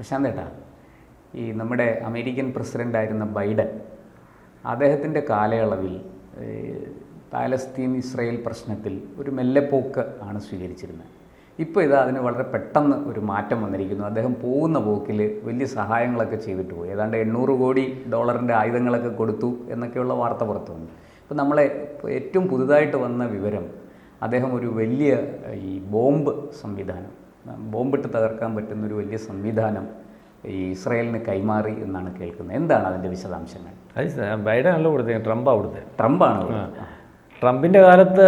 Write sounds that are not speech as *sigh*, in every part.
പ്രശാന്ത് ഏട്ടാ ഈ നമ്മുടെ അമേരിക്കൻ പ്രസിഡന്റ് ആയിരുന്ന ബൈഡൻ അദ്ദേഹത്തിന്റെ കാലയളവിൽ പാലസ്തീൻ ഇസ്രയേൽ പ്രശ്നത്തിൽ ഒരു മെല്ലെപ്പോക്ക് ആണ് സ്വീകരിച്ചിരുന്നത്. ഇപ്പോൾ ഇത് അതിന് വളരെ പെട്ടെന്ന് ഒരു മാറ്റം വന്നിരിക്കുന്നു. അദ്ദേഹം പോകുന്ന പോക്കിൽ വലിയ സഹായങ്ങളൊക്കെ ചെയ്തിട്ട് പോയി. ഏതാണ്ട് എണ്ണൂറ് കോടി ഡോളറിന്റെ ആയുധങ്ങളൊക്കെ കൊടുത്തു എന്നൊക്കെയുള്ള വാർത്ത പുറത്തു വന്നു ഇപ്പോൾ നമ്മളെ ഏറ്റവും പുതുതായിട്ട് വന്ന വിവരം അദ്ദേഹം ഒരു വലിയ ഈ ബോംബ് സംവിധാനം ബോംബിട്ട് തകർക്കാൻ പറ്റുന്നൊരു വലിയ സംവിധാനം ഈ ഇസ്രായേലിന് കൈമാറി എന്നാണ് കേൾക്കുന്നത്. എന്താണ് അതിന്റെ വിശദാംശങ്ങൾ? അത് ബൈഡൻ അല്ല കൊടുത്തത് ട്രംപ് അവിടുത്തെ ട്രംപാണ് ട്രംപിന്റെ കാലത്ത്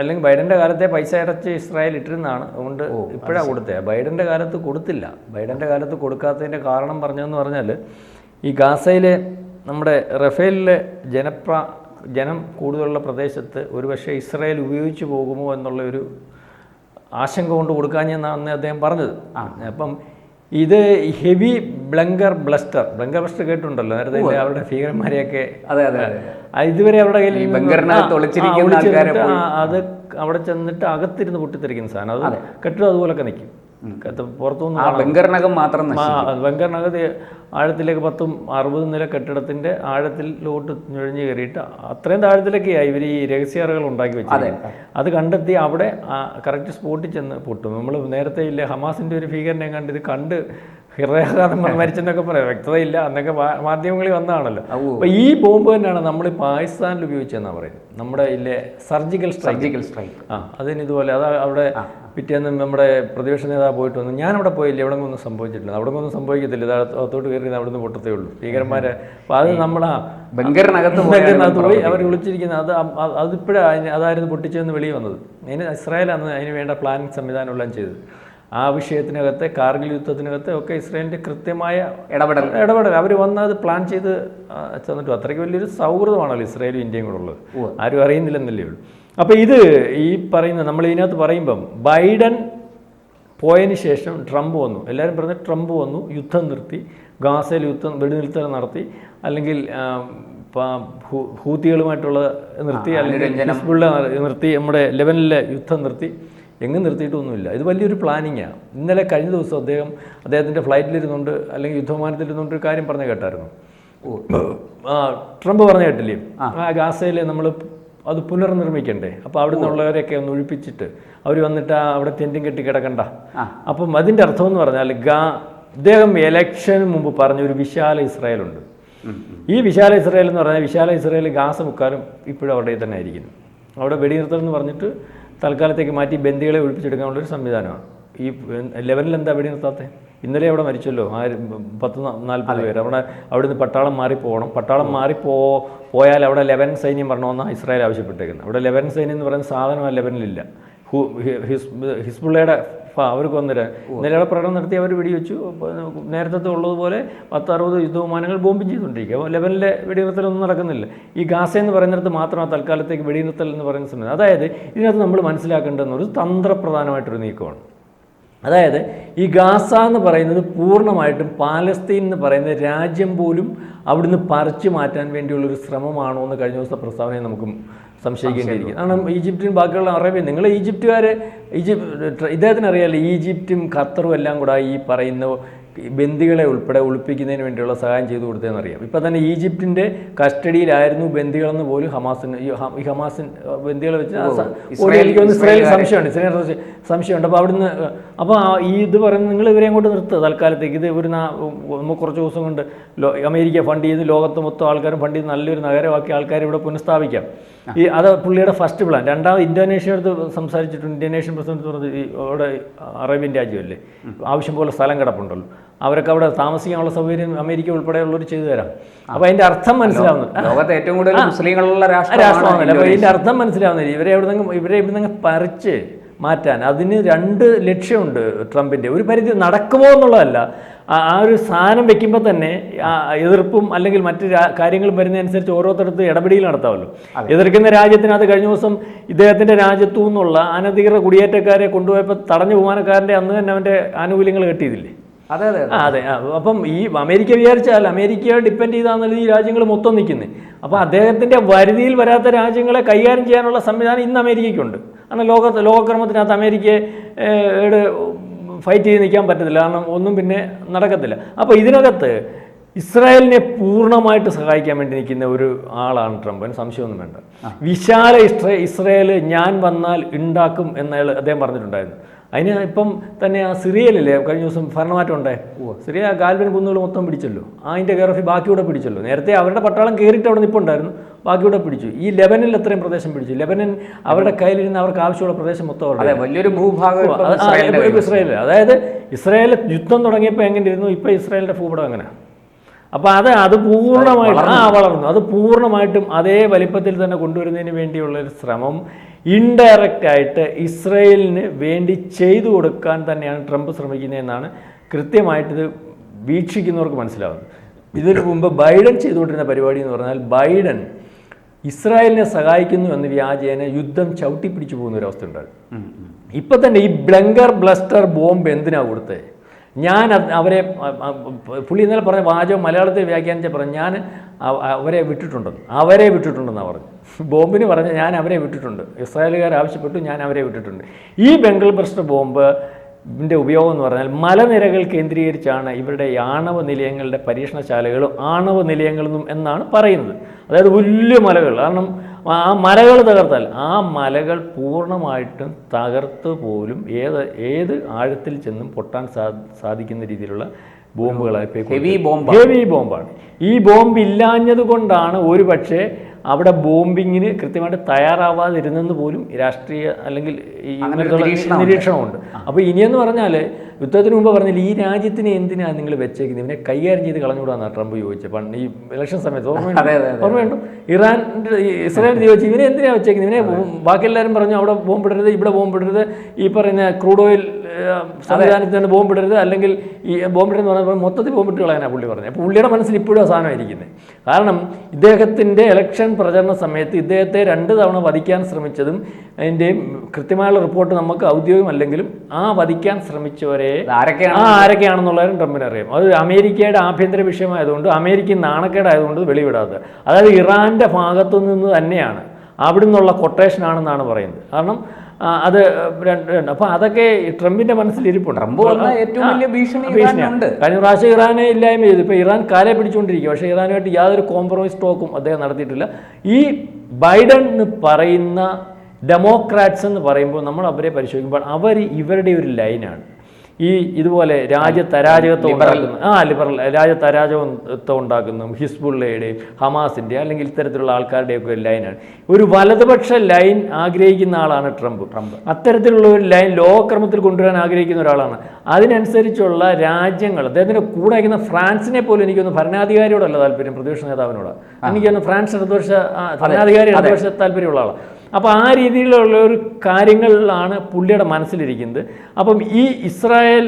അല്ലെങ്കിൽ ബൈഡന്റെ കാലത്തെ പൈസ അടച്ച് ഇസ്രായേൽ ഇട്ടിരുന്നതാണ്. അതുകൊണ്ട് ഇപ്പോഴാണ് കൊടുത്തത്. ബൈഡന്റെ കാലത്ത് കൊടുത്തില്ല. ബൈഡന്റെ കാലത്ത് കൊടുക്കാത്തതിന്റെ കാരണം പറഞ്ഞതെന്ന് പറഞ്ഞാൽ ഈ ഗാസയിലെ നമ്മുടെ റഫേലിലെ ജനപ്ര ജനം കൂടുതലുള്ള പ്രദേശത്ത് ഒരുപക്ഷെ ഇസ്രായേൽ ഉപയോഗിച്ചു പോകുമോ എന്നുള്ള ഒരു ആശങ്ക കൊണ്ട് കൊടുക്കാൻ അന്ന് അദ്ദേഹം പറഞ്ഞത്. ആ അപ്പം ഇത് ഹെവി ബ്ലങ്കർ ബ്ലസ്റ്റർ. ബ്ലങ്കർ ബ്ലസ്റ്റർ കേട്ടിട്ടുണ്ടല്ലോ? നേരത്തെ അവരുടെ ഭീകരന്മാരെയൊക്കെ? അതെ അതെ അതെ. ഇതുവരെ അവരുടെ കയ്യിൽ അത് അവിടെ ചെന്നിട്ട് അകത്തിരുന്ന് പൊട്ടിത്തെറിക്കുന്ന സാധനം. അത്. കെട്ടിടം അതുപോലൊക്കെ നിൽക്കും. പുറത്തുനിന്ന് വെങ്കർനകം മാത്രം. ബങ്കറിനകത്ത് ആഴത്തിലേക്ക് പത്തും അറുപതും നില കെട്ടിടത്തിന്റെ ആഴത്തിലോട്ട് നുഴഞ്ഞു കയറിയിട്ട് അത്രയും താഴത്തിലൊക്കെയായി ഇവർ ഈ രഹസ്യാറുകൾ ഉണ്ടാക്കി വെച്ചത് അത് കണ്ടെത്തി അവിടെ കറക്റ്റ് സ്പോട്ടിൽ ചെന്ന് പൊട്ടും. നമ്മൾ നേരത്തെ ഇല്ലേ ഹമാസിന്റെ ഒരു ഭീകരനെ കണ്ട് ഇത് കണ്ട് ഹൃദയാഘാതം മരിച്ചെന്നൊക്കെ പറയാം. വ്യക്തതയില്ല. അന്നൊക്കെ മാധ്യമങ്ങളിൽ വന്നതാണല്ലോ. അപ്പൊ ഈ ബോംബ് തന്നെയാണ് നമ്മൾ പാകിസ്ഥാനിൽ ഉപയോഗിച്ചതെന്നാണ് പറയുന്നത്. നമ്മുടെ ഇല്ലേ സർജിക്കൽ സ്ട്രൈക്ക്. Surgical strike. ആ അതിന് ഇതുപോലെ അത് അവിടെ പിറ്റേന്ന് നമ്മുടെ പ്രതിപക്ഷ നേതാവ് പോയിട്ട് വന്നു. ഞാൻ അവിടെ പോയില്ല. എവിടെ ഒന്നും സംഭവിച്ചിട്ടില്ല. അവിടെ ഒന്നും സംഭവിക്കത്തില്ല. അകത്തോട്ട് കയറി അവിടെ നിന്ന് പൊട്ടത്തേ ഉള്ളൂ. ഭീകരന്മാരെ. അപ്പോൾ അത് നമ്മളാ ബംഗറിനകത്ത് ബംഗറിനകത്ത് പോയി അവർ വിളിച്ചിരിക്കുന്നത് അത് അതിപ്പോഴാണ് അതായിരുന്നു പൊട്ടിച്ചെന്ന് വെളിയിൽ വന്നത്. അതിന് ഇസ്രായേലാണ് അതിന് വേണ്ട പ്ലാനിങ് സംവിധാനം എല്ലാം ചെയ്തത്. ആ വിഷയത്തിനകത്തെ കാർഗിൽ യുദ്ധത്തിനകത്തെ ഒക്കെ ഇസ്രായേലിന്റെ കൃത്യമായ ഇടപെടൽ. ഇടപെടൽ. അവർ വന്ന് അത് പ്ലാൻ ചെയ്ത് ചെന്നിട്ടു. അത്രയ്ക്ക് വലിയൊരു സൗഹൃദമാണല്ലോ ഇസ്രായേലും ഇന്ത്യയും കൂടെ ഉള്ളത് ആരും അറിയുന്നില്ലെന്നല്ലേ ഉള്ളൂ. അപ്പോൾ ഇത് ഈ പറയുന്ന നമ്മൾ ഇതിനകത്ത് പറയുമ്പം ബൈഡൻ പോയതിന് ശേഷം ട്രംപ് വന്നു. എല്ലാവരും പറഞ്ഞ ട്രംപ് വന്നു യുദ്ധം നിർത്തി ഗാസയിൽ യുദ്ധം വെടിനിർത്തൽ നടത്തി അല്ലെങ്കിൽ ഭൂതികളുമായിട്ടുള്ള ഹൂത്തികളുമായിട്ടുള്ള നിർത്തി അല്ലെങ്കിൽ നിർത്തി നമ്മുടെ ലെവനിലെ യുദ്ധം നിർത്തി. എങ്ങും നിർത്തിയിട്ടൊന്നുമില്ല. ഇത് വലിയൊരു പ്ലാനിങ്ങാണ് ഇന്നലെ കഴിഞ്ഞ ദിവസം അദ്ദേഹം അദ്ദേഹത്തിന്റെ ഫ്ലൈറ്റിലിരുന്നുകൊണ്ട് അല്ലെങ്കിൽ യുദ്ധവിമാനത്തിലിരുന്നുകൊണ്ട് ഒരു കാര്യം പറഞ്ഞു കേട്ടായിരുന്നു. ട്രംപ് പറഞ്ഞു കേട്ടില്ലേ? ആ. ഗാസയിലെ നമ്മൾ അത് പുനർനിർമ്മിക്കണ്ടേ? അപ്പോൾ അവിടെ നിന്നുള്ളവരെയൊക്കെ ഒന്ന് ഒഴിപ്പിച്ചിട്ട് അവർ വന്നിട്ട് ആ അവിടെ തെന്റും കെട്ടി കിടക്കണ്ട. അപ്പം അതിന്റെ അർത്ഥം എന്ന് പറഞ്ഞാൽ ഗാ അദ്ദേഹം എലക്ഷന് മുമ്പ് പറഞ്ഞ ഒരു വിശാല ഇസ്രായേലുണ്ട്. ഈ വിശാല ഇസ്രായേൽ എന്ന് പറഞ്ഞാൽ വിശാല ഇസ്രായേൽ ഗാസ മുക്കാലും ഇപ്പോഴും അവിടെ തന്നെ ആയിരിക്കുന്നു. അവിടെ വെടിനിർത്തൽ എന്ന് പറഞ്ഞിട്ട് തൽക്കാലത്തേക്ക് മാറ്റി ബന്ദികളെ ഒഴിപ്പിച്ചെടുക്കാനുള്ള ഒരു സംവിധാനമാണ്. ഈ ലെവലിൽ എന്താ വെടിനിർത്താത്തത് ഇന്നലെ അവിടെ മരിച്ചല്ലോ ആ പത്ത് നാൽപ്പത് പേര്. അവിടെ അവിടെ നിന്ന് പട്ടാളം മാറി പോകണം. പട്ടാളം മാറി പോ പോയാൽ അവിടെ ലെവൻ സൈന്യം വരണമെന്നാണ് ഇസ്രായേൽ ആവശ്യപ്പെട്ടേക്കുന്നത്. അവിടെ ലെവൻ സൈന്യം എന്ന് പറയുന്ന സാധനം ആ ലെവനിലില്ല. ഹു- ഹി- ഹിസ്- ഹിസ്ബുള്ളയുടെ ഫ- അവർക്ക് വന്നിട്ട്. ഇന്നലെ പ്രകടനം നടത്തി അവർ വെടിവെച്ചു. അപ്പോൾ നേരത്തെ ഉള്ളതുപോലെ പത്ത് അറുപത് യുദ്ധവിമാനങ്ങൾ ബോംബിങ് ചെയ്തുകൊണ്ടിരിക്കുക. അപ്പോൾ ലെവലിലെ വെടിനിർത്തലൊന്നും നടക്കുന്നില്ല. ഈ ഗാസ എന്ന് പറയുന്നിടത്ത് മാത്രമാണ് തൽക്കാലത്തേക്ക് വെടിനിർത്തൽ എന്ന് പറയുന്ന സമയത്ത് അതായത് ഇതിനകത്ത് നമ്മൾ മനസ്സിലാക്കേണ്ടുന്ന ഒരു തന്ത്രപ്രധാനമായിട്ടൊരു നീക്കമാണ്. അതായത് ഈ ഗാസ എന്ന് പറയുന്നത് പൂർണമായിട്ടും പാലസ്തീൻ എന്ന് പറയുന്ന രാജ്യം പോലും അവിടുന്ന് പറിച്ചു മാറ്റാൻ വേണ്ടിയുള്ളൊരു ശ്രമമാണോ എന്ന് കഴിഞ്ഞ ദിവസത്തെ പ്രസ്താവനയെ നമുക്ക് സംശയിക്കേണ്ടിയിരിക്കും കാരണം ഈജിപ്തിനും ബാക്കിയുള്ള അറേബ്യ നിങ്ങൾ ഈജിപ്തുകാർ ഈജിപ്ത് ഇദ്ദേഹത്തിന് അറിയാമല്ലോ ഈജിപ്തും ഖത്തറും എല്ലാം കൂടെ ഈ പറയുന്ന ബന്ദികളെ ഉൾപ്പെടെ ഒളിപ്പിക്കുന്നതിന് വേണ്ടിയുള്ള സഹായം ചെയ്തു കൊടുത്തതെന്ന് അറിയാം ഇപ്പം തന്നെ ഈജിപ്തിന്റെ കസ്റ്റഡിയിലായിരുന്നു ബന്ദികളെന്ന് പോലും ഹമാസിന് ഈ ഹമാസിൻ ബന്ദികളെ വെച്ച് എനിക്കൊന്ന് എനിക്ക് സംശയമുണ്ട്. ഇസ്രായേൽ സംശയമുണ്ട്. അപ്പോൾ അവിടുന്ന് അപ്പോൾ ഈ ഇത് പറയുന്നത് നിങ്ങൾ ഇവരെ അങ്ങോട്ട് നിർത്തുക തൽക്കാലത്തേക്ക്. ഇത് ഒരു നമുക്ക് കുറച്ച് ദിവസം കൊണ്ട് അമേരിക്ക ഫണ്ട് ചെയ്ത് ലോകത്ത് മൊത്തം ആൾക്കാരും ഫണ്ട് ചെയ്ത് നല്ലൊരു നഗരമാക്കി ആൾക്കാരെ ഇവിടെ പുനഃസ്ഥാപിക്കാം. ഈ അത് പുള്ളിയുടെ ഫസ്റ്റ് പ്ലാൻ. രണ്ടാമത് ഇന്തോനേഷ്യ അടുത്ത് സംസാരിച്ചിട്ടുണ്ട്. ഇന്തോനേഷ്യൻ പ്രസിഡന്റ് പറഞ്ഞത് ഈ അവിടെ അറേബ്യൻ രാജ്യമല്ലേ? ആവശ്യം പോലെ സ്ഥലം കിടപ്പുണ്ടല്ലോ. അവരൊക്കെ അവിടെ താമസിക്കാനുള്ള സൗകര്യം അമേരിക്ക ഉൾപ്പെടെയുള്ളവർ ചെയ്തു തരാം. അപ്പോൾ അതിന്റെ അർത്ഥം മനസ്സിലാവുന്നു. ലോകത്തെ ഏറ്റവും കൂടുതൽ മുസ്ലിങ്ങളുള്ള രാഷ്ട്രമാണ് അപ്പോൾ ഇതിന്റെ അർത്ഥം മനസ്സിലാവുന്നില്ല. ഇവരെ എവിടെ നിന്ന് ഇവരെ ഇവിടെ നിന്ന് പറിച്ച് മാറ്റാൻ. അതിന് രണ്ട് ലക്ഷ്യമുണ്ട് ട്രംപിന്റെ. ഒരു പരിധി നടക്കുമോ എന്നുള്ളതല്ല. ആ ഒരു സാധനം വെക്കുമ്പോൾ തന്നെ എതിർപ്പും അല്ലെങ്കിൽ മറ്റ് കാര്യങ്ങളും വരുന്നതനുസരിച്ച് ഓരോരുത്തരത്ത് ഇടപെടൽ നടത്താമല്ലോ. എതിർക്കുന്ന രാജ്യത്തിനകത്ത് കഴിഞ്ഞ ദിവസം ഇദ്ദേഹത്തിന്റെ രാജ്യത്തു നിന്നുള്ള അനധികൃത കുടിയേറ്റക്കാരെ കൊണ്ടുപോയപ്പോൾ തടഞ്ഞു പോകാനക്കാരന്റെ അന്ന് തന്നെ അവന്റെ ആനുകൂല്യങ്ങൾ കിട്ടിയതില്ലേ അതെ അതെ അപ്പം ഈ അമേരിക്ക വിചാരിച്ചാൽ അമേരിക്ക ഡിപ്പെൻഡ് ചെയ്താന്നുള്ളത് ഈ രാജ്യങ്ങൾ മൊത്തം നിൽക്കുന്നത് അപ്പോൾ അദ്ദേഹത്തിന്റെ വരുതിയിൽ വരാത്ത രാജ്യങ്ങളെ കൈകാര്യം ചെയ്യാനുള്ള സംവിധാനം ഇന്ന് അമേരിക്കയ്ക്കുണ്ട്. കാരണം ലോക ലോകക്രമത്തിനകത്ത് അമേരിക്കയുടെ ഫൈറ്റ് ചെയ്ത് നിൽക്കാൻ പറ്റത്തില്ല. കാരണം ഒന്നും പിന്നെ നടക്കത്തില്ല. അപ്പോൾ ഇതിനകത്ത് ഇസ്രായേലിനെ പൂർണമായിട്ട് സഹായിക്കാൻ വേണ്ടി നിൽക്കുന്ന ഒരു ആളാണ് ട്രംപ്. അതിന് സംശയമൊന്നും വേണ്ട. വിശാല ഇസ്രേ ഇസ്രായേൽ ഞാൻ വന്നാൽ ഉണ്ടാക്കും എന്നയാൾ അദ്ദേഹം പറഞ്ഞിട്ടുണ്ടായിരുന്നു. അതിന് ഇപ്പം തന്നെ ആ സിറിയയിലല്ലേ കഴിഞ്ഞ ദിവസം ഭരണമാറ്റം ഓ സിറിയ ഗാൽബൻ കുന്നുകൾ മൊത്തം പിടിച്ചല്ലോ. അതിന്റെ കയറഫി ബാക്കിയൂടെ പിടിച്ചല്ലോ. നേരത്തെ അവരുടെ പട്ടാളം കയറിയിട്ട് അവിടെ നിൽപ്പുണ്ടായിരുന്നു ബാക്കിയൂടെ പിടിച്ചു. ഈ ലെബനിൽ എത്രയും പ്രദേശം പിടിച്ചു. ലെബനൻ അവരുടെ കയ്യിലിരുന്ന് അവർക്ക് ആവശ്യമുള്ള പ്രദേശം മൊത്തം അവരുടെ വലിയൊരു ഭൂഭാഗം ഇസ്രായേൽ അതായത് ഇസ്രായേൽ യുദ്ധം തുടങ്ങിയപ്പോൾ എങ്ങനെ ഇരുന്നു ഇപ്പം ഇസ്രായേലിന്റെ ഭൂപടം അങ്ങനെ അപ്പോൾ അത് അത് പൂർണമായിട്ടും ആ വളർന്നു. അത് പൂർണമായിട്ടും അതേ വലിപ്പത്തിൽ തന്നെ കൊണ്ടുവരുന്നതിന് വേണ്ടിയുള്ള ഒരു ശ്രമം ഇൻഡയറക്റ്റ് ആയിട്ട് ഇസ്രയേലിന് വേണ്ടി ചെയ്തു കൊടുക്കാൻ തന്നെയാണ് ട്രംപ് ശ്രമിക്കുന്നതെന്നാണ് കൃത്യമായിട്ട് ഇത് വീക്ഷിക്കുന്നവർക്ക് മനസ്സിലാവുന്നത്. ഇതിനു മുമ്പ് ബൈഡൻ ചെയ്തുകൊണ്ടിരുന്ന പരിപാടി എന്ന് പറഞ്ഞാൽ ബൈഡൻ ഇസ്രായേലിനെ സഹായിക്കുന്നു എന്ന് വ്യാജേന യുദ്ധം ചവിട്ടിപ്പിടിച്ചു പോകുന്ന ഒരു അവസ്ഥ ഉണ്ടായിരുന്നു. ഇപ്പൊ തന്നെ ഈ ബ്ലങ്കർ ബ്ലസ്റ്റർ ബോംബ് എന്തിനാ കൊടുത്തത്? ഞാൻ അവരെ പുള്ളി ഇന്നലെ പറഞ്ഞ വാചകം മലയാളത്തിൽ വ്യാഖ്യാനിച്ച പറഞ്ഞു ഞാൻ അവ- അവരെ വിട്ടിട്ടുണ്ടെന്ന് അവരെ വിട്ടിട്ടുണ്ടെന്നാണ് പറഞ്ഞു. ബോംബിന് പറഞ്ഞ ഞാൻ അവരെ വിട്ടിട്ടുണ്ട്. ഇസ്രായേലുകാർ ആവശ്യപ്പെട്ടു ഞാൻ അവരെ വിട്ടിട്ടുണ്ട്. ഈ ബംഗൾ പ്രശ്ന ബോംബ് ഇതിന്റെ ഉപയോഗം എന്ന് പറഞ്ഞാൽ മലനിരകൾ കേന്ദ്രീകരിച്ചാണ് ഇവരുടെ ആണവ നിലയങ്ങളുടെ പരീക്ഷണശാലകളും ആണവ നിലയങ്ങളും എന്നാണ് പറയുന്നത്. അതായത് വലിയ മലകൾ. കാരണം ആ മലകൾ തകർത്താൽ. ആ മലകൾ പൂർണമായിട്ടും തകർത്ത് പോലും ഏത് ഏത് ആഴത്തിൽ ചെന്നും പൊട്ടാൻ സാ സാധിക്കുന്ന രീതിയിലുള്ള ബോംബുകളായി ഹെവി ബോംബ് ഹെവി ബോംബാണ് ഈ ബോംബ് ഇല്ലാഞ്ഞത് കൊണ്ടാണ് ഒരു പക്ഷേ അവിടെ ബോംബിങ്ങിന് കൃത്യമായിട്ട് തയ്യാറാവാതിരുന്നെന്ന് പോലും രാഷ്ട്രീയ അല്ലെങ്കിൽ ഈ നിരീക്ഷണമുണ്ട്. അപ്പോൾ ഇനിയെന്ന് പറഞ്ഞാൽ യുദ്ധത്തിന് മുമ്പ് പറഞ്ഞാൽ ഈ രാജ്യത്തിന് എന്തിനാണ് നിങ്ങൾ വെച്ചേക്കുന്നത്? ഇവനെ കൈകാര്യം ചെയ്ത് കളഞ്ഞുകൂടാന്നാണ് ട്രംപ് ചോദിച്ചത്. പണ്ട് ഈ ഇലക്ഷൻ സമയത്ത് ഓർമ്മയുണ്ട്. ഓർമ്മയുണ്ടോ? ഇറാൻ ഇസ്രായേൽ ചോദിച്ചു ഇവനെ എന്തിനാണ് വെച്ചേക്കുന്നത്? ഇവനെ ബാക്കി എല്ലാവരും പറഞ്ഞു അവിടെ ബോംബിടരുത് ഇവിടെ ബോംബിടരുത്. ഈ പറയുന്ന ക്രൂഡ് ഓയിൽ സംവിധാനത്തിൽ തന്നെ ബോംബിടരുത് അല്ലെങ്കിൽ ഈ ബോംബിടരുന്ന് പറഞ്ഞപ്പോൾ മൊത്തത്തിൽ ബോംബിട്ട് കളയാനാണ് പുള്ളി പറഞ്ഞത്. അപ്പോൾ പുള്ളിയുടെ മനസ്സിൽ ഇപ്പോഴും അവസാനമായിരിക്കുന്നത് കാരണം ഇദ്ദേഹത്തിന്റെ ഇലക്ഷൻ പ്രചരണ സമയത്ത് ഇദ്ദേഹത്തെ രണ്ട് തവണ വധിക്കാൻ ശ്രമിച്ചതും അതിന്റെയും കൃത്യമായുള്ള റിപ്പോർട്ട് നമുക്ക് ഔദ്യോഗികമല്ലെങ്കിലും ആ വധിക്കാൻ ശ്രമിച്ചവരെ ആരൊക്കെയാണ്? ആ ആരൊക്കെയാണെന്നുള്ളവരും ട്രംപിന് അറിയാം. അത് അമേരിക്കയുടെ ആഭ്യന്തര വിഷയമായതുകൊണ്ട് അമേരിക്കൻ നാണക്കേടായതുകൊണ്ട് വെളിവിടാത്തത്. അതായത് ഇറാന്റെ ഭാഗത്തു നിന്ന് തന്നെയാണ് അവിടെ നിന്നുള്ള കൊട്ടേഷൻ ആണെന്നാണ് പറയുന്നത്. കാരണം അത് രണ്ട് രണ്ട്. അപ്പോൾ അതൊക്കെ ട്രംപിന്റെ മനസ്സിൽ ഇരിപ്പുണ്ട്. ട്രംപ് ഏറ്റവും വലിയ ഭീഷണി ഭീഷണിയാണ്. ഇറാനുണ്ട്. കഴിഞ്ഞ പ്രാവശ്യം ഇറാനെ ഇല്ലായ്മ ചെയ്തു. ഇപ്പോൾ ഇറാൻ കാലെ പിടിച്ചുകൊണ്ടിരിക്കും പക്ഷേ ഇറാനുമായിട്ട് യാതൊരു കോംപ്രമൈസ് ടോക്കും അദ്ദേഹം നടത്തിയിട്ടില്ല. ഈ ബൈഡൻ എന്ന് പറയുന്ന ഡെമോക്രാറ്റ്സ് എന്ന് പറയുമ്പോൾ നമ്മൾ അവരെ പരിശോധിക്കുമ്പോൾ അവർ ഇവരുടെ ഒരു ലൈനാണ് ഈ ഇതുപോലെ രാജ്യത്ത് അരാജകത്വം ഉണ്ടാക്കുന്ന. ആ ലിബറൽ. രാജ്യത്ത് അരാജകത്വം ഉണ്ടാക്കുന്ന. ഹിസ്ബുള്ളയുടെയും ഹമാസിന്റെ അല്ലെങ്കിൽ ഇത്തരത്തിലുള്ള ആൾക്കാരുടെയൊക്കെ ഒരു ലൈനാണ്. ഒരു വലതുപക്ഷ ലൈൻ ആഗ്രഹിക്കുന്ന ആളാണ് ട്രംപ്. ട്രംപ്. അത്തരത്തിലുള്ള ഒരു ലൈൻ ലോകക്രമത്തിൽ കൊണ്ടുവരാൻ ആഗ്രഹിക്കുന്ന ഒരാളാണ്. അതിനനുസരിച്ചുള്ള രാജ്യങ്ങൾ അദ്ദേഹത്തിന്റെ കൂടെ അയക്കുന്ന ഫ്രാൻസിനെ പോലും എനിക്കൊന്ന് ഭരണാധികാരിയോടല്ല താല്പര്യം പ്രതിപക്ഷ നേതാവിനോട്. എനിക്കൊന്ന് ഫ്രാൻസ് ഇടതുപക്ഷ ഭരണാധികാരി ഇടതുപക്ഷ താല്പര്യമുള്ള ആളാണ്. അപ്പോൾ ആ രീതിയിലുള്ള ഒരു കാര്യങ്ങളിലാണ് പുള്ളിയുടെ മനസ്സിലിരിക്കുന്നത്. അപ്പം ഈ ഇസ്രായേൽ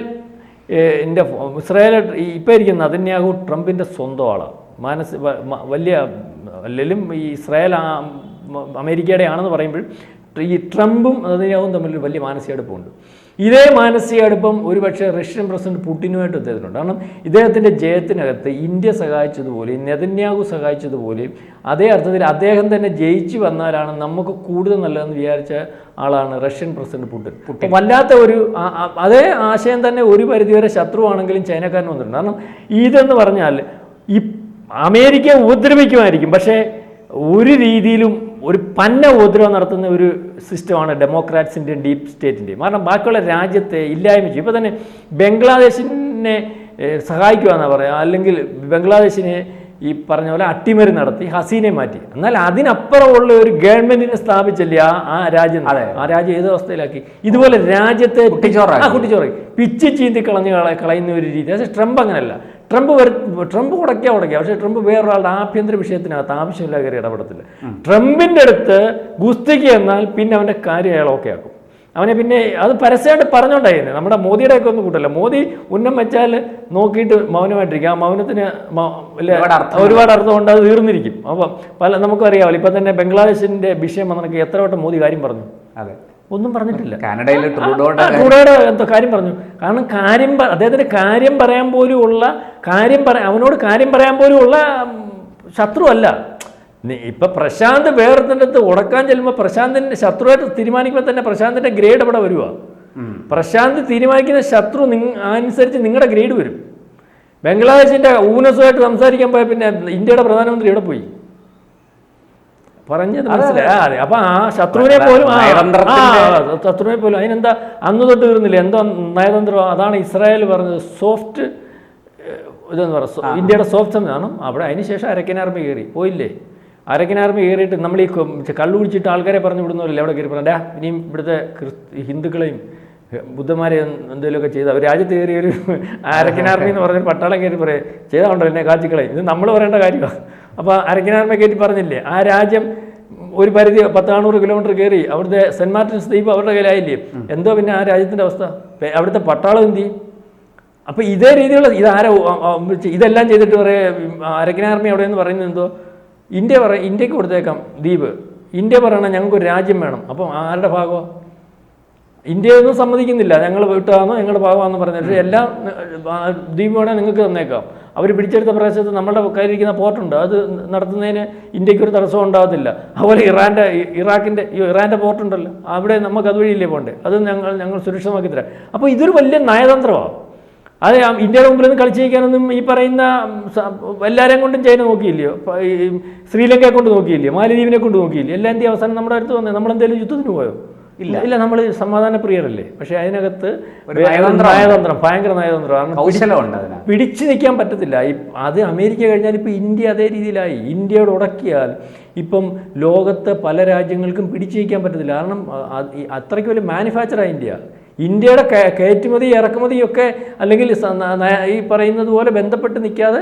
എന്റെ ഇസ്രായേൽ ഇപ്പം ഇരിക്കുന്ന നതന്യാഹു ട്രംപിന്റെ സ്വന്തം ആളാണ് മനസ്സ് വലിയ അല്ലെങ്കിലും ഈ ഇസ്രായേൽ അമേരിക്കയുടെ ആണെന്ന് പറയുമ്പോൾ ഈ ട്രംപും നതന്യാഹുവും തമ്മിൽ വലിയ മാനസികടുപ്പമുണ്ട് ഇതേ മാനസിക അടുപ്പം ഒരുപക്ഷെ റഷ്യൻ പ്രസിഡന്റ് പുടിനുമായിട്ട് അദ്ദേഹത്തിനുണ്ട് കാരണം ഇദ്ദേഹത്തിന്റെ ജയത്തിനകത്ത് ഇന്ത്യ സഹായിച്ചതുപോലെയും നെതന്യാഹു സഹായിച്ചതുപോലെയും അതേ അർത്ഥത്തിൽ അദ്ദേഹം തന്നെ ജയിച്ചു വന്നാലാണ് നമുക്ക് കൂടുതൽ നല്ലതെന്ന് വിചാരിച്ച ആളാണ് റഷ്യൻ പ്രസിഡന്റ് പുടിൻ. പുടിൻ. വല്ലാത്ത ഒരു അതേ ആശയം തന്നെ ഒരു പരിധിവരെ ശത്രുവാണെങ്കിലും ചൈനക്കാരൻ വന്നിട്ടുണ്ട്. കാരണം ഇതെന്ന് പറഞ്ഞാൽ ഈ അമേരിക്ക ഉപദ്രവിക്കുമായിരിക്കും. പക്ഷേ ഒരു രീതിയിലും ഒരു പന്ന ഉപദ്രവം നടത്തുന്ന ഒരു സിസ്റ്റമാണ് ഡെമോക്രാറ്റ്സിന്റെയും ഡീപ് സ്റ്റേറ്റിന്റെയും കാരണം ബാക്കിയുള്ള രാജ്യത്തെ ഇല്ലായ്മ ചെയ്യും. ഇപ്പോൾ തന്നെ ബംഗ്ലാദേശിനെ സഹായിക്കുക എന്നാണ് പറയുക അല്ലെങ്കിൽ ബംഗ്ലാദേശിനെ ഈ പറഞ്ഞ പോലെ അട്ടിമറി നടത്തി ഹസീനെ മാറ്റി. എന്നാൽ അതിനപ്പുറമുള്ള ഒരു ഗവൺമെന്റിനെ സ്ഥാപിച്ചല്ലേ ആ രാജ്യം ആ രാജ്യം ഏത് അവസ്ഥയിലാക്കി? ഇതുപോലെ രാജ്യത്തെ കുട്ടിച്ചോറാക്കി. കുട്ടിച്ചോറി പിച്ച് ചീന്തി കളഞ്ഞ് കളയുന്ന ഒരു രീതി. പക്ഷേ ട്രംപ് അങ്ങനെയല്ല ട്രംപ് വരു ട്രംപ് കുടയ്ക്കുക ഉടയ്ക്കുക പക്ഷേ ട്രംപ് വേറൊരാളുടെ ആഭ്യന്തര വിഷയത്തിനകത്ത് ആവശ്യമില്ല കയറി ഇടപെടത്തില്ല. ട്രംപിന്റെ അടുത്ത് ഗുസ്തിക്ക് എന്നാൽ പിന്നെ അവന്റെ കാര്യം അയാൾ ഓക്കെ ആക്കും. അവനെ പിന്നെ അത് പരസ്യമായിട്ട് പറഞ്ഞോണ്ടായിരുന്നു. നമ്മുടെ മോദിയുടെ ഒക്കെ ഒന്നും കൂട്ടല്ല. മോദി ഉന്നം വെച്ചാൽ നോക്കിയിട്ട് മൗനമായിട്ടിരിക്കും. ആ മൗനത്തിന് മ- ഒരുപാട് അർത്ഥം ഒരുപാട് അർത്ഥമുണ്ട് അത് തീർന്നിരിക്കും. അപ്പം പല നമുക്കറിയാമല്ലോ ഇപ്പം തന്നെ ബംഗ്ലാദേശിന്റെ വിഷയം വന്നിട്ട് എത്ര വട്ടം മോദി കാര്യം പറഞ്ഞു? അതെ. ഒന്നും പറഞ്ഞിട്ടില്ല. കാനഡയിലെ ട്രൂഡോയുടെ എന്തോ കാര്യം പറഞ്ഞു. കാരണം കാര്യം അദ്ദേഹത്തിന്റെ അദ്ദേഹത്തിന് കാര്യം പറയാൻ പോലും ഉള്ള കാര്യം പറ അവനോട് കാര്യം പറയാൻ പോലും ഉള്ള ശത്രു അല്ല ഇപ്പം പ്രശാന്ത് വേറെ അടുത്ത് ഉടക്കാൻ ചെല്ലുമ്പോൾ പ്രശാന്തിന്റെ ശത്രുവായിട്ട് തീരുമാനിക്കുമ്പോൾ തന്നെ പ്രശാന്തിന്റെ ഗ്രേഡ് അവിടെ വരുക പ്രശാന്ത് തീരുമാനിക്കുന്ന ശത്രു നിങ്ങ അനുസരിച്ച് നിങ്ങളുടെ ഗ്രേഡ് വരും. ബംഗ്ലാദേശിന്റെ ഊനസുമായിട്ട് സംസാരിക്കാൻ പോയ പിന്നെ ഇന്ത്യയുടെ പ്രധാനമന്ത്രി ഇവിടെ പോയി? പറഞ്ഞത് മനസ്സിലായി. അതെ. അപ്പൊ ആ ശത്രുവിനെ പോലും ശത്രുവിനെ പോലും അതിനെന്താ അന്ന് തൊട്ട് തീർന്നില്ല എന്തോ നയതന്ത്രം അതാണ് ഇസ്രായേൽ പറഞ്ഞത് സോഫ്റ്റ് ഇതെന്ന് പറയുന്നത് ഇന്ത്യയുടെ സോഫ്റ്റ് സംവിധാനം അവിടെ അതിന് ശേഷം അരക്കൻ ആർമി കയറി. പോയില്ലേ? അരക്കൻ ആർമി കയറിയിട്ട് നമ്മൾ ഈ കള്ളു കുടിച്ചിട്ട് ആൾക്കാരെ പറഞ്ഞു വിടുന്നവരല്ലേ അവിടെ കയറി പറഞ്ഞാ ഇനിയും ഇവിടുത്തെ ഹിന്ദുക്കളെയും ബുദ്ധന്മാരെ എന്തെങ്കിലുമൊക്കെ ചെയ്ത് അവർ രാജ്യത്ത് കയറി ഒരു *laughs* അരക്കൻ ആർമി എന്ന് പറഞ്ഞൊരു പട്ടാളം കയറി പറയും ഉണ്ടല്ലോ എന്നെ കാച്ചിക്കളെ. ഇത് നമ്മൾ പറയേണ്ട കാര്യമാണ് അപ്പോൾ അരക്കൻ ആർമി കയറ്റി പറഞ്ഞില്ലേ ആ രാജ്യം ഒരു പരിധി പത്താണൂറ് കിലോമീറ്റർ കയറി അവിടുത്തെ സെന്റ് മാർട്ടിൻസ് ദ്വീപ് അവരുടെ കയ്യിലായില്ലേ? എന്തോ പിന്നെ ആ രാജ്യത്തിന്റെ അവസ്ഥ. അവിടുത്തെ പട്ടാളം എന്തി ചെയ്യും? അപ്പൊ ഇതേ രീതിയിലുള്ള ഇതാരോ ഇതെല്ലാം ചെയ്തിട്ട് പറയേ അരക്കിന ആർമി അവിടെ എന്ന് പറയുന്നത് എന്തോ? ഇന്ത്യ പറ ഇന്ത്യയ്ക്ക് കൊടുത്തേക്കാം ദ്വീപ്. ഇന്ത്യ പറയണം ഞങ്ങൾക്ക് ഒരു രാജ്യം വേണം. അപ്പം ആരുടെ ഭാഗമോ ഇന്ത്യയൊന്നും സമ്മതിക്കുന്നില്ല. ഞങ്ങൾ വിട്ടാന്നോ ഞങ്ങളുടെ ഭാഗമാണെന്ന് പറഞ്ഞത്. പക്ഷേ എല്ലാം ദ്വീപ് വേണേൽ നിങ്ങൾക്ക് തന്നേക്കാം. അവർ പിടിച്ചെടുത്ത പ്രദേശത്ത് നമ്മുടെ കയ്യിലിരിക്കുന്ന പോർട്ടുണ്ട് അത് നടത്തുന്നതിന് ഇന്ത്യയ്ക്ക് ഒരു തടസ്സവും ഉണ്ടാകത്തില്ല. അതുപോലെ ഇറാന്റെ ഇറാഖിന്റെ ഇറാന്റെ പോർട്ടുണ്ടല്ലോ അവിടെ നമുക്ക് അതുവഴിയില്ലേ പോകണ്ടേ? അത് ഞങ്ങൾ ഞങ്ങൾ സുരക്ഷിതമാക്കി തരാം. അപ്പോൾ ഇതൊരു വലിയ നയതന്ത്രമാണ് അത് ഇന്ത്യയുടെ മുമ്പിൽ നിന്ന് കളിച്ചിരിക്കാനൊന്നും ഈ പറയുന്ന എല്ലാവരെയും കൊണ്ടും ചൈന നോക്കിയില്ലയോ? ശ്രീലങ്കയെ കൊണ്ട് നോക്കിയില്ലയോ? മാലദ്വീപിനെ കൊണ്ട് നോക്കിയില്ലേ എല്ലാം ഇന്ത്യ അവസാനം നമ്മുടെ അടുത്ത് വന്നേ? നമ്മൾ എന്തെങ്കിലും യുദ്ധത്തിന് പോയോ? ഇല്ല. ഇല്ല നമ്മൾ സമാധാന പ്രിയരല്ലേ പക്ഷേ അതിനകത്ത് നയതന്ത്രം ഭയങ്കര നയതന്ത്രം പിടിച്ചു നിൽക്കാൻ പറ്റത്തില്ല. അത് അമേരിക്ക കഴിഞ്ഞാൽ ഇപ്പോൾ ഇന്ത്യ അതേ രീതിയിലായി. ഇന്ത്യയോട് ഉടക്കിയാൽ ഇപ്പം ലോകത്തെ പല രാജ്യങ്ങൾക്കും പിടിച്ചു നിൽക്കാൻ പറ്റത്തില്ല. കാരണം അത്രയ്ക്ക് വലിയ മാനുഫാക്ചറാണ് ഇന്ത്യ. ഇന്ത്യയുടെ കയ- കയറ്റുമതി ഇറക്കുമതിയൊക്കെ അല്ലെങ്കിൽ ഈ പറയുന്നത് പോലെ ബന്ധപ്പെട്ട് നിൽക്കാതെ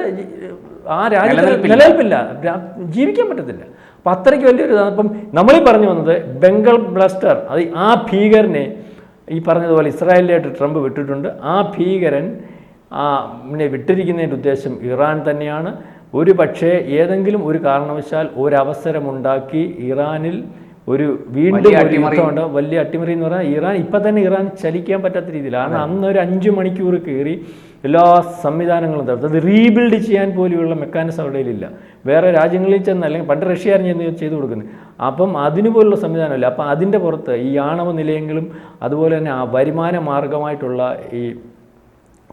ആ രാജ്യത്തിൽ. നിലനിൽപ്പില്ല. ജീവിക്കാൻ പറ്റത്തില്ല. അപ്പം അത്രയ്ക്ക് വലിയൊരു. അപ്പം നമ്മളീ പറഞ്ഞു വന്നത് ബംഗൾ ബ്ലസ്റ്റർ അത് ആ ഭീകരനെ ഈ പറഞ്ഞതുപോലെ ഇസ്രായേലിലായിട്ട് ട്രംപ് വിട്ടിട്ടുണ്ട് ആ ഭീകരൻ ആ പിന്നെ വിട്ടിരിക്കുന്നതിന്റെ ഉദ്ദേശം ഇറാൻ തന്നെയാണ് ഒരു പക്ഷേ ഏതെങ്കിലും ഒരു കാരണവശാൽ ഒരവസരമുണ്ടാക്കി ഇറാനിൽ ഒരു വീണ്ടും. യുദ്ധമുണ്ട് വലിയ അട്ടിമറി എന്ന് പറഞ്ഞാൽ ഇറാൻ ഇപ്പം തന്നെ ഇറാൻ ചലിക്കാൻ പറ്റാത്ത രീതിയിൽ. കാരണം അന്ന് ഒരു അഞ്ച് മണിക്കൂർ കയറി എല്ലാ സംവിധാനങ്ങളും തകർത്ത്. അത് റീബിൽഡ് ചെയ്യാൻ പോലെയുള്ള മെക്കാനിസം അവിടെ ഇല്ല വേറെ രാജ്യങ്ങളിൽ ചെന്ന് അല്ലെങ്കിൽ പണ്ട് റഷ്യക്കാരൻ ചെന്ന് ചെയ്തു കൊടുക്കുന്നത് അപ്പം അതിനുപോലുള്ള സംവിധാനമില്ല. അപ്പം അതിന്റെ പുറത്ത് ഈ ആണവ നിലയങ്ങളും അതുപോലെ തന്നെ ആ വരുമാന മാർഗമായിട്ടുള്ള ഈ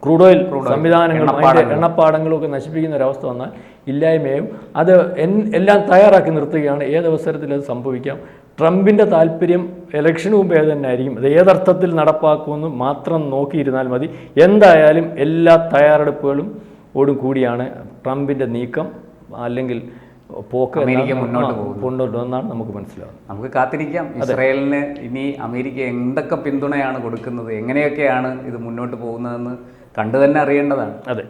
ക്രൂഡ് ഓയിൽ സംവിധാനങ്ങളും അതിന്റെ എണ്ണപ്പാടങ്ങളും. ഒക്കെ നശിപ്പിക്കുന്ന ഒരവസ്ഥ വന്നാൽ ഇല്ലായ്മയും അത് എൻ- എല്ലാം തയ്യാറാക്കി നിർത്തുകയാണ്. ഏതവസരത്തിൽ അത് സംഭവിക്കാം. ട്രംപിന്റെ താല്പര്യം ഇലക്ഷന് മുമ്പേ അത് തന്നെ ആയിരിക്കും. അത് ഏതർത്ഥത്തിൽ നടപ്പാക്കുമെന്ന് മാത്രം നോക്കിയിരുന്നാൽ മതി. എന്തായാലും എല്ലാ തയ്യാറെടുപ്പുകളും ഓടും കൂടിയാണ് ട്രംപിന്റെ നീക്കം അല്ലെങ്കിൽ പോക്ക് അമേരിക്ക മുന്നോട്ട് എന്നാണ് നമുക്ക് മനസ്സിലാവുന്നത്. നമുക്ക് കാത്തിരിക്കാം. ഇസ്രയേലിന് ഇനി അമേരിക്ക എന്തൊക്കെ പിന്തുണയാണ് കൊടുക്കുന്നത് എങ്ങനെയൊക്കെയാണ് ഇത് മുന്നോട്ട് പോകുന്നതെന്ന് കണ്ടു തന്നെ അറിയേണ്ടതാണ്. അതെ.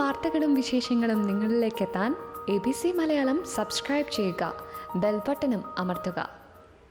വാർത്തകളും വിശേഷങ്ങളും നിങ്ങളിലേക്ക് എത്താൻ A B C Malayalam subscribe ചെയ്യുക. ബെൽബട്ടനും അമർത്തുക.